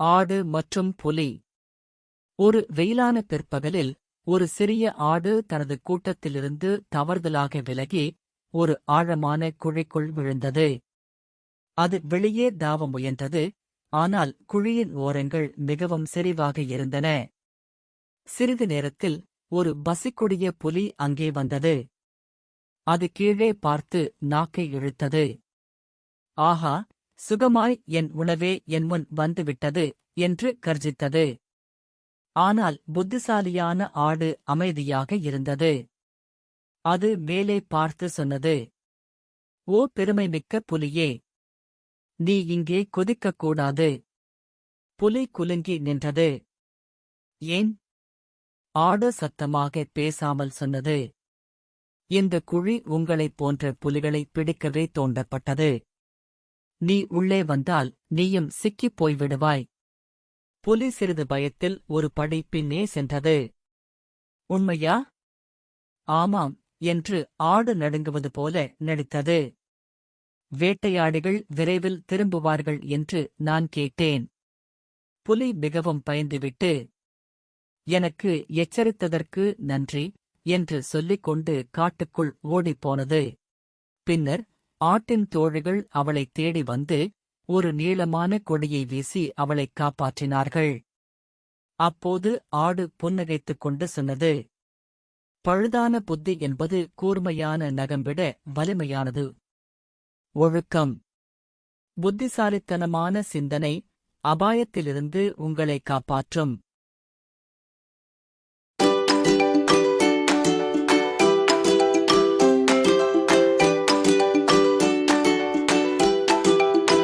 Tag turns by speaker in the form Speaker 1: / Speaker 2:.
Speaker 1: ஆடு மற்றும் புலி. ஒரு வெயிலான பிற்பகலில் ஒரு சிறிய ஆடு தனது கூட்டத்திலிருந்து தவறுதலாக விலகி ஒரு ஆழமான குழிக்குள் விழுந்தது. அது வெளியே தாவ முயன்றது ஆனால் குழியின் ஓரங்கள் மிகவும் செறிவாக இருந்தன. சிறிது நேரத்தில் ஒரு பசிக்குடிய புலி அங்கே வந்தது. அது கீழே பார்த்து நாக்கை இழுத்தது. ஆஹா! சுகமாய் என் உணவே என் முன் வந்துவிட்டது என்று கர்ஜித்தது. ஆனால் புத்திசாலியான ஆடு அமைதியாக இருந்தது. அது மேலே பார்த்து சொன்னது ஓ பெருமைமிக்க புலியே நீ இங்கே கொதிக்கக்கூடாது. புலி குலுங்கி நின்றது. ஏன்? ஆடு சத்தமாக பேசாமல் சொன்னது. இந்த குழி உங்களைப் போன்ற புலிகளை பிடிக்கவே தோண்டப்பட்டது. நீ உள்ளே வந்தால் நீயும் சிக்கிப் போய்விடுவாய். புலி சிறிது பயத்தில் ஒரு படை பின்னே சென்றது. உண்மையா? ஆமாம் என்று ஆடு நடுங்குவது போல நடித்தது. வேட்டையாடிகள் விரைவில் திரும்புவார்கள் என்று நான் கேட்டேன். புலி மிகவும் பயந்துவிட்டு எனக்கு எச்சரித்ததற்கு நன்றி என்று சொல்லிக் கொண்டு காட்டுக்குள் ஓடிப்போனது பின்னர் ஆட்டின் தோழிகள் அவளைத் தேடி வந்து ஒரு நீளமான கொடியை வீசி அவளைக் காப்பாற்றினார்கள். அப்போது ஆடு புன்னகைத்துக் கொண்டு சொன்னது பழுதான புத்தி என்பது கூர்மையான நகம்பிட வலிமையானது. ஒழுக்கம். புத்திசாலித்தனமான சிந்தனை அபாயத்திலிருந்து உங்களை காப்பாற்றும்.